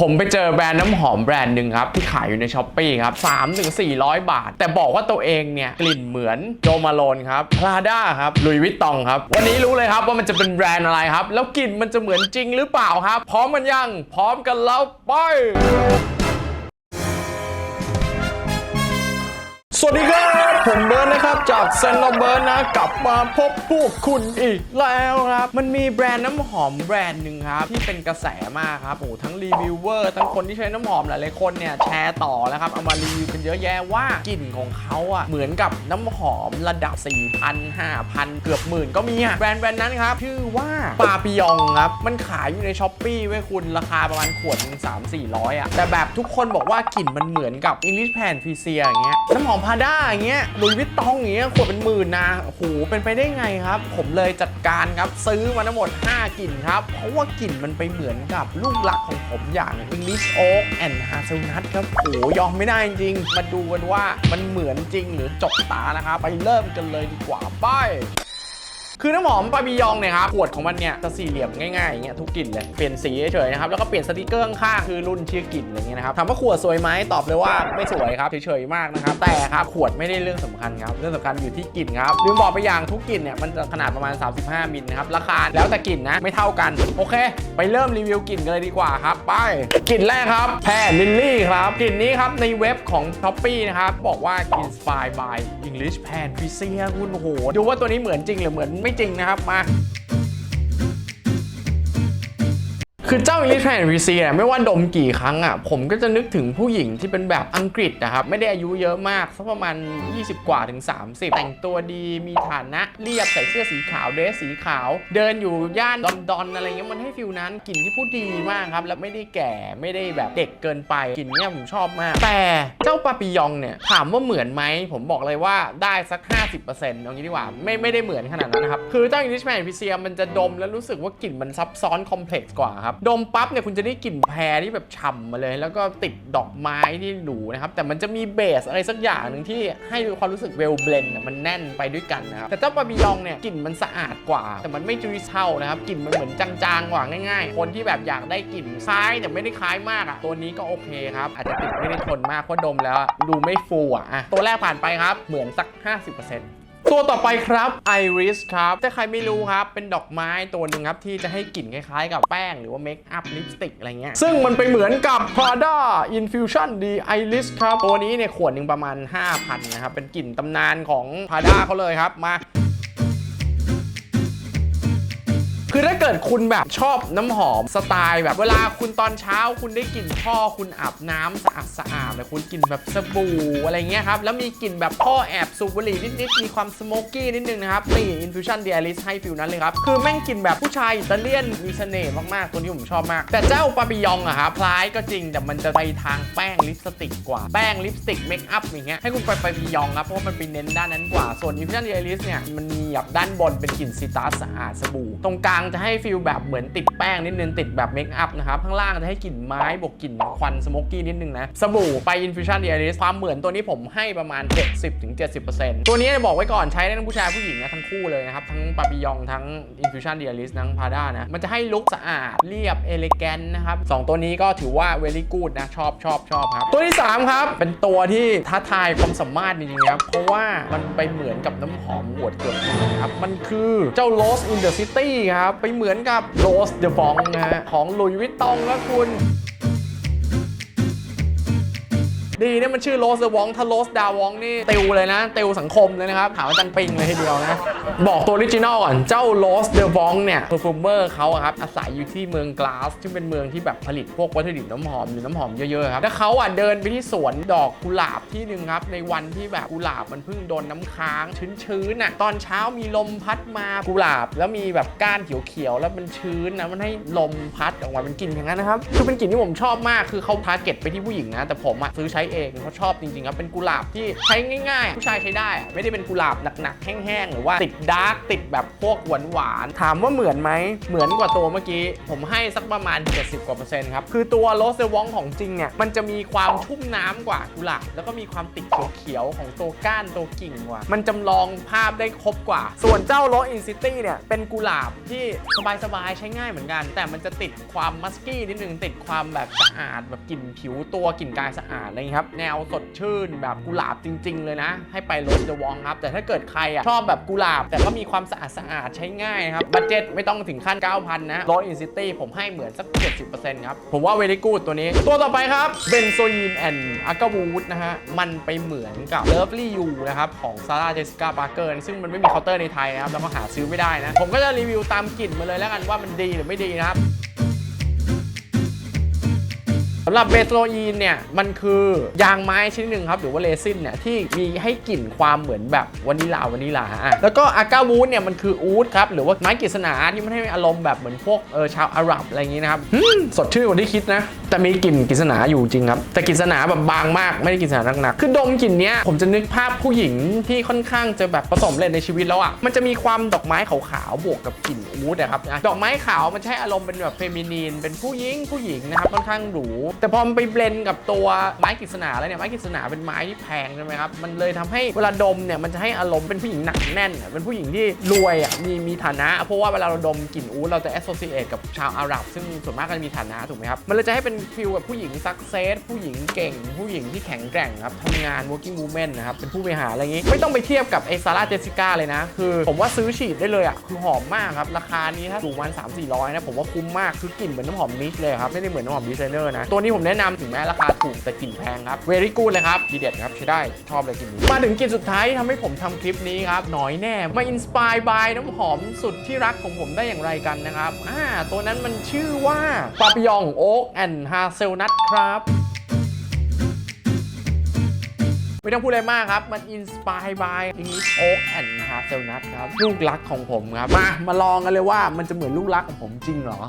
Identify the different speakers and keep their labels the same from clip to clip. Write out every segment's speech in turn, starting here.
Speaker 1: ผมไปเจอแบรนด์น้ำหอมแบรนด์หนึ่งครับ ที่ขายอยู่ในช้อปปีครับ3ถึง400 บาท แต่บอกว่าตัวเองเนี่ย กลิ่นเหมือนโจมาโลนครับพลาด้าครับลุยวิตตองครับ วันนี้รู้เลยครับว่ามันจะเป็นแบรนด์อะไรครับ แล้วกลิ่นมันจะเหมือนจริงหรือเปล่าครับ พร้อมกันยัง พร้อมกันแล้วไปสวัสดีครับ ร์นะครับจากเซนต์เบิร์นนะกลับมาพบพวกคุณอีกแล้วครับ มันมีแบรนด์น้ำหอมแบรนด์หนึ่งครับ ที่เป็นกระแสมากครับโอ้ทั้งรีวิวเวอร์ทั้งคนที่ใช้น้ำหอมหลายๆคนเนี่ยแชร์ต่อแล้วครับ เอามารีวิวกันเยอะแยะว่ากลิ่นของเขาอะเหมือนกับน้ำหอมระดับ 4,000 5,000 เกือบหมื่นก็มีอะแบรนด์แบรนด์นั้นครับชื่อว่าปาปิยองครับมันขายอยู่ในช้อปปี้ไว้คุณราคาประมาณขวดหนึง3 400อะแต่แบบทุกคนบอกว่ากลิ่นมันเหมือนกับ English Pan f i c i a อย่างเงี้ยน้ำหอมพาด้าอย่างเงี้ยลุยวิตตองอย่างเงี้ยขวดเป็นหมื่นนะโอ้โหเป็นไปได้ไงครับ ผมเลยจัดการครับซื้อมาทั้งหมด 5กลิ่นครับ เพราะว่ากลิ่นมันไปเหมือนกับลูกหลักของผมอย่าง English Oak and Hazelnut ครับโอ้โหยอมไม่ได้จริง มาดูกันว่ามันเหมือนจริงหรือจกตานะครับ ไปเริ่มกันเลยดีกว่าไป คือน้ำหอมปาบิยองเนี่ยครับขวดของมันเนี่ยจะสี่เหลี่ยมง่ายๆอย่างเงี้ยทุกกลิ่นเลยเปลี่ยนสีเฉยๆนะครับแล้วก็เปลี่ยนสติกเกอร์ข้างๆคือรุ่นชื่อกลิ่นอะไรเงี้ยนะครับถามว่าขวดสวยไหมตอบเลยว่าไม่สวยครับเฉยๆมากนะครับแต่ครับขวดไม่ได้เรื่องสำคัญครับเรื่องสำคัญอยู่ที่กลิ่นครับลืมบอกไปอย่างทุกกลิ่นเนี่ยมันจะขนาดประมาณ 35 มิลนะครับราคาแล้วแต่กลิ่นนะไม่เท่ากันโอเค ไปเริ่มรีวิวกลิ่นกันเลยดีกว่าครับไปกลิ่นแรกครับแพรลิลลี่ครับกลิ่นนี้ครับในเว็บของ s h อ p e e นะครับบอกว่า inspired by English Pan p r i c i a คุณโหดูว่าตัวนี้เหมือนจริงหรือเหมือนไม่จริงนะครับมา คือเจ้าอิลิทแอนรีซีเนี่ยไม่ว่าดมกี่ครั้งอะผมก็จะนึกถึงผู้หญิงที่เป็นแบบอังกฤษนะครับ ไม่ได้อายุเยอะมากสักประมาณ 20 กว่าถึง 30 แต่งตัวดีมีฐานะเรียบใส่เสื้อสีขาวเดรสสีขาว เดินอยู่ย่านลอนดอนอะไรเงี้ยมันให้ฟิลนั้นกลิ่นที่พูดดีมากครับ แล้วไม่ได้แก่ไม่ได้แบบเด็กเกินไปกลิ่นเนี่ยผมชอบมาก แต่เจ้าปาปิยองเนี่ยถามว่าเหมือนไหมผมบอกเลยว่าได้สัก 50%เอางี้ดีกว่าไม่ไม่ได้เหมือนขนาดนั้นนะครับคือเจ้า English Man พิเซียมันจะดมแล้วรู้สึกว่ากลิ่นมันซับซ้อนคอมเพล็กซ์กว่าครับดมปั๊บเนี่ยคุณจะได้กลิ่นแพรที่แบบฉ่ำมาเลย แล้วก็ติดดอกไม้ที่หรูนะครับ แต่มันจะมีเบสอะไรสักอย่างหนึ่งที่ให้ความรู้สึกเวลเบลนมันแน่นไปด้วยกันนะครับ แต่เจ้าปาบิยองเนี่ยกลิ่นมันสะอาดกว่า แต่มันไม่จุยเช่านะครับ กลิ่นมันเหมือนจางๆกว่าง่ายๆ คนที่แบบอยากได้กลิ่นคล้ายแต่ไม่ได้คล้ายมากอะ ตัวนี้ก็โอเคครับ อาจจะติดไม่ได้ทนมากเพราะดมแล้วดูไม่ฟูอะอะ ตัวแรกผ่านไปครับ เหมือนสัก 50% ตัวต่อไปครับ Iris ครับถ้าใครไม่รู้ครับเป็นดอกไม้ตัวหนึ่งครับ ที่จะให้กลิ่นคล้ายๆ กับแป้งหรือว่าเมคอัพลิปสติกอะไรเงี้ยซึ่งมันไปเหมือนกับ Prada Infusion D Iris ครับ ตัวนี้เนี่ยขวดหนึ่งประมาณ 5,000 นะครับ เป็นกลิ่นตำนานของ Prada เขาเลยครับมา เกิดคุณแบบชอบน้ำหอมสไตล์แบบเวลาคุณตอนเช้าคุณได้กลิ่นพ่อคุณอาบน้ำสะอาดสะอาดเลยคุณกลิ่นแบบสบู่อะไรเงี้ยครับ แล้วมีกลิ่นแบบพ่อแอบสูบบุหรี่นิดๆมีความสโมกกี้นิดนึงนะครับนี่ Infusion d i a l i s ให้ฟิลนั้นเลยครับ คือแม่งกลิ่นแบบผู้ชายอิตาเลียนมีเสน่ห์มากๆตัวนี้ผมชอบมาก แต่เจ้าปาปิยองอะครับคล้ายก็จริงแต่มันจะไปทางแป้งลิปสติกกว่าแป้งลิปสติกเมคอัพอย่างเงี้ยให้คุณไปปาปิยองครับเพราะมันไปเน้นด้านนั้นกว่าส่วน Infusion d i a l i s เนี่ยมันมีแบบด้านบนเป็นกลิ่นซิตรัสสะอาดสบู่ตรงกลางจะให้ฟิลแบบเหมือนติดแป้งนิดนึงติดแบบเมคอัพนะครับ ข้างล่างจะให้กลิ่นไม้บวกกลิ่นควันสโมกกี้นิดนึงนะ สบู่ไป Infusion d i a l i s ความเหมือนตัวนี้ผมให้ประมาณ 70-70%ตัวนี้บอกไว้ก่อนใช้ได้ทั้งผู้ชายผู้หญิงนะทั้งคู่เลยนะครับทั้งปาปิยองทั้ง Infusion d i a l i s ทั้งพาด้านะมันจะให้ลุคสะอาดเรียบเอเลแกนนะครับสองตัวนี้ก็ถือว่า very good นะชอบชอบชอบครับตัวที่ 3 ครับ เป็นตัวที่ท้าทายความสามารถจริงๆครับ เพราะว่ามันไปเหมือนกับน้ำหอมหวดเกือบนะครับมันคือเจ้า Rose in the City ครับไปเหมือนือนกับ Rose the b o n นะฮะของลุยวิตตองและคุณ ดีเนี่ยมันชื่อโรสเดวองถ้าโรสดาวองนี่ติวเลยนะ ติวสังคมเลยนะครับถามอาจารย์ปิงเลยทีเดียวนะ บอกตัวออริจินอลก่อน เจ้าโรสเดวองเนี่ยเพอร์ฟูเมอร์เขาครับอาศัยอยู่ที่เมืองกลาสซึ่งเป็นเมืองที่แบบผลิตพวกวัตถุดิบน้ำหอมหรือน้ำหอมเยอะๆครับแล้วเขาอะเดินไปที่สวนดอกกุหลาบที่หนึ่งครับในวันที่แบบกุหลาบมันเพิ่งโดนน้ำค้างชื้นๆอะตอนเช้ามีลมพัดมากุหลาบ แล้วมีแบบก้านเขียวๆแล้วมันชื้นนะมันให้ลมพัดออกมาเป็นกลิ่นอย่างนั้นนะครับคือเป็นกลิ่นที่ผมชอบมากคือเขาทาร์เก็ตไปที่ผู้หญิงนะแต่ผมอะซื้อใช้เองเพราชอบจริงๆครับเป็นกุหลาบที่ใช้ง่ายๆ ผู้ชายใช้ได้ ไม่ได้เป็นกุหลาบหนักๆแห้งๆหรือว่าติดดาร์กติดแบบพวกหวานๆถามว่าเหมือนไหมเหมือนกว่าตัวเมื่อกี้ ผมให้สักประมาณ 70 กว่าเปอร์เซ็นต์ครับคือตัวโรสเซวองของจริงเนี่ยมันจะมีความชุ่มน้ำกว่ากุหลาบแล้วก็มีความติดเขียวๆของตัวก้านตัวกิ่งกว่า มันจำลองภาพได้ครบกว่า ส่วนเจ้าโรสอินซิตี้เนี่ยเป็นกุหลาบที่สบายๆใช้ง่ายเหมือนกัน แต่มันจะติดความมัสกี้นิดนึงติดความแบบสะอาดแบบกลิ่นผิวตัวกลิ่นกายสะอาดอะไรอย่างนี้ครับ แนวสดชื่นแบบกุหลาบจริง ๆ เลยนะ ให้ไปรสเดวองครับ แต่ถ้าเกิดใครอะชอบแบบกุหลาบ แต่ก็มีความสะอาดสะอาดใช้ง่ายครับบัตเจ็ตไม่ต้องถึงขั้น 9,000 นะรสอินซิตี้ผมให้เหมือนสัก 70%ครับ ผมว่าเวลี่กูดตัวนี้ ตัวต่อไปครับเบนโซยีนแอนด์อากาวูดนะฮะมันไปเหมือนกับ Lovely You นะครับของซาร่าเจส i กา p าร์เกอร์ซึ่งมันไม่มีเคาน์เตอร์ในไทยนะครับแล้วก็หาซื้อไม่ได้นะผมก็จะรีวิวตามกลิ่นมาเลยแล้วกันว่ามันดีหรือไม่ดีนะครับ สำหรับเบสโลอีนเนี่ยมันคือยางไม้ชนิดหนึ่งครับหรือว่าเรซินเนี่ยที่มีให้กลิ่นความเหมือนแบบวานิลาวานิลาอะแล้วก็อากาวูดเนี่ยมันคืออูดครับหรือว่าไม้กฤษณาที่มันให้อารมณ์แบบเหมือนพวกเออชาวอาหรับอะไรอย่างงี้นะครับสดชื่นกว่าที่คิดนะ แต่มีกลิ่นกฤษณาอยู่จริงครับ แต่กฤษณาแบบบางมากไม่ได้กฤษณาหนักๆคือดมกลิ่นเนี้ยผมจะนึกภาพผู้หญิงที่ค่อนข้างจะแบบผสมเลยในชีวิตแล้วอะมันจะมีความดอกไม้ขาวๆบวกกับกลิ่นอูดอะครับดอกไม้ขาวมันใช้อารมณ์เป็นแบบเฟมินีนเป็นผู้หญิงผู้หญิงนะครับค่อนข้างหรูแต่พอมันไปเบลนกับตัวไม้กฤษณาแล้วเนี่ยไม้กฤษณาเป็นไม้ที่แพงใช่ไหมครับมันเลยทำให้เวลาดมเนี่ยมันจะให้อารมณ์เป็นผู้หญิงหนักแน่นเป็นผู้หญิงที่รวยอะมีมีฐานะ เพราะว่าเวลาเราดมกลิ่นอูดเราจะ associate กับชาวอาหรับ ซึ่งส่วนมากก็จะมีฐานะถูกไหมครับมันเลยจะให้เป็นฟิลแบบผู้หญิงซักเซสผู้หญิงเก่ง ผู้หญิงที่แข็งแกร่งครับทำงาน working woman นะครับเป็นผู้บริหารอะไรอย่างงี้ ไม่ต้องไปเทียบกับไอซาร่าเจสสิก้าเลยนะ คือผมว่าซื้อฉีดได้เลยอะคือหอมมากครับราคานี้ถ้าสูงวัน3 4 0 0นะผมว่าคุ้มมากคือกลิ่นเหมือนน้ำหอมนิชเลยครับไม่ได้เหมือนน้ำหอมดีไซเนอร์นะตัวนี้ผมแนะนำถึงแม้ราคาถูกแต่กลิ่นแพงครับ very good เลยครับดีเด็ดครับใช้ได้ชอบเลยกลิ่นนี้มาถึงกลิ่นสุดท้ายที่ทำให้ผมทำคลิปนี้ครับหน่อยแน่มาอินสปายบายน้ำหอมสุดที่รักของผมได้อย่างไรกันนะครับอ่าตัวนั้นมันชื่อว่าปาปิยองโอ๊กแอนด์ฮาเซลนัทครับไม่ต้องพูดอะไรมากครับ มันอินสปายบายอิงลิชโอ๊กแอนด์ฮาเซลนัทครับ ลูกรักของผมครับ มา มาลองกันเลยว่ามันจะเหมือนลูกรักของผมจริงเหรอ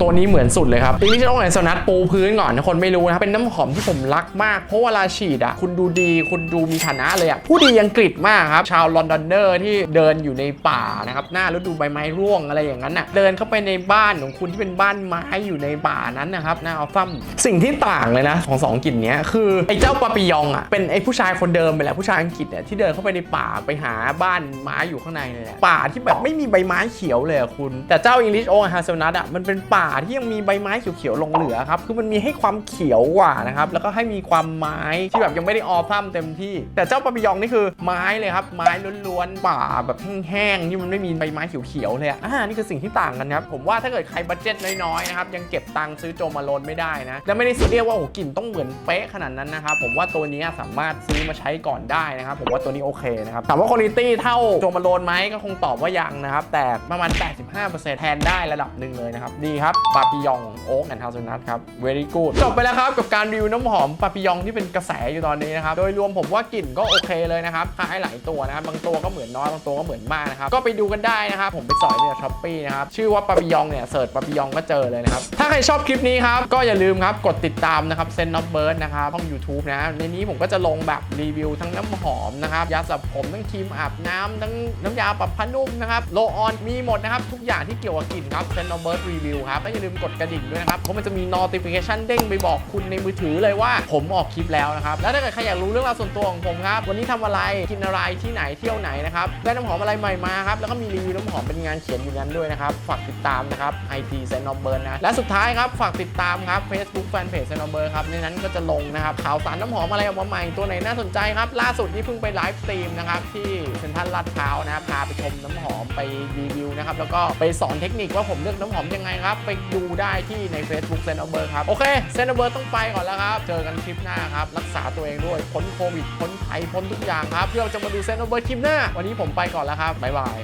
Speaker 1: ตัวนี้เหมือนสุดเลยครับปีนี้จะต้องไหนสนัดปูพื้นก่อนนะคนไม่รู้นะครับเป็นน้ำหอมที่ผมรักมาก เพราะเวลาฉีดอะคุณดูดีคุณดูมีฐานะเลยอะผู้ดีอังกฤษมากครับ ชาวลอนดอนเนอร์ที่เดินอยู่ในป่านะครับหน้าฤดูใบไม้ร่วงอะไรอย่างนั้นน่ะเดินเข้าไปในบ้านของคุณที่เป็นบ้านไม้อยู่ในป่านั้นนะครับหน้าอัลฟัมสิ่งที่ต่างเลยนะของสองกลิ่นนี้คือไอ้เจ้าปาปิยองอะเป็นไอ้ผู้ชายคนเดิมไปแหละผู้ชายอังกฤษเนี่ยที่เดินเข้าไปในป่าไปหาบ้านไม้อยู่ข้างในเลยแหละป่าที่แบบไม่มีใบไม้เขียวเลยคุณแต่เจ้า English Oak h a z e l n u t อะมันเป็นป่าที่ยังมีใบไม้เขียวๆลงเหลือครับคือมันมีให้ความเขียวกว่านะครับแล้วก็ให้มีความไม้ที่แบบยังไม่ได้ออพลัมเต็มที่ แต่เจ้าปาปิยองนี่คือไม้เลยครับไม้ล้วนๆป่าแบบแห้งๆที่มันไม่มีใบไม้เขียวๆเลยอะอ่านี่คือสิ่งที่ต่างกันครับผมว่าถ้าเกิดใครบัตเจ็ตน้อยๆนะครับยังเก็บตังค์ซื้อโจมาโลนไม่ได้นะและไม่ได้ซีเรียสว่าโอ้กลิ่นต้องเหมือนเป๊ะขนาดนั้นนะครับผมว่าตัวนี้สามารถซื้อมาใช้ก่อนได้นะครับผมว่าตัวนี้โอเคนะครับถามว่าคุณภาพเท่าโจมาโลนไหมก็คงตอบว่ายังนะครับแต่ประมาณ 85%แทนได้ระดับหนึ่งเลยนะครับ ดีครับปาปิยองโอ๊กแอนด์เฮาส์นัทครับ very good จบไปแล้วครับ กับการรีวิวน้ำหอมปาปิยองที่เป็นกระแสอยู่ตอนนี้นะครับ โดยรวมผมว่ากลิ่นก็โอเคเลยนะครับคล้ายหลายตัวนะครับ บางตัวก็เหมือนน้อย บางตัวก็เหมือนมากนะครับ ก็ไปดูกันได้นะครับ ผมไปสอยในช้อปปี้นะครับ ชื่อว่าปาปิยองเนี่ยเสิร์ชปาปิยองก็เจอเลยนะครับ ถ้าใครชอบคลิปนี้ครับ ก็อย่าลืมครับ กดติดตามนะครับเซนน็อตเบิร์ดนะครับช่อง YouTube นะ ในนี้ผมก็จะลงแบบรีวิวทั้งน้ำหอมนะครับ ยาสระผม ทั้งครีมอาบน้ำทั้งน้ำยาปรับผ้านุ่มนะครับ โลออน มีหมดนะครับ ทุกอย่างที่เกี่ยวกับกลิ่นครับเซนน็อตเบิร์ดรีวิวครับและอย่าลืมกดกระดิ่งด้วยนะครับ เพราะมันจะมี notification เด้งไปบอกคุณในมือถือเลยว่าผมออกคลิปแล้วนะครับ แล้วถ้าเกิดใครอยากรู้เรื่องราวส่วนตัวของผมครับ วันนี้ทำอะไร กินอะไร ที่ไหน เที่ยวไหนนะครับได้น้ำหอมอะไรใหม่มาครับ แล้วก็มีรีวิวน้ำหอมเป็นงานเขียนอยู่นั้นด้วยนะครับ ฝากติดตามนะครับ IT s e n o b e r นะ และสุดท้ายครับ ฝากติดตามครับ Facebook Fanpage s e n o b e r ครับ ในนั้นก็จะลงนะครับข่าวสารน้ำหอมอะไรออกมาใหม่ ตัวไหนน่าสนใจครับ ล่าสุดนี่เพิ่งไปไลฟ์สตรีมนะครับที่เซ็นทรัลลาดพร้าวนะครับพาไปชมน้ำหอมไปรีวิวนะครับ แล้วก็ไปสอนเทคนิคว่าผมเลือกน้ำหอมยังไงครับ ไปดูได้ที่ใน Facebook s e n o b e r ครับ โอเคเซนเบอร์ต้องไปก่อนแล้วครับ เจอกันคลิปหน้าครับ รักษาตัวเองด้วยพ้นโควิดพ้นภัยพ้นทุกอย่างครับเพื่อจะมาดูเซนเบอร์คลิปหน้า วันนี้ผมไปก่อนแล้วครับบ๊ายบาย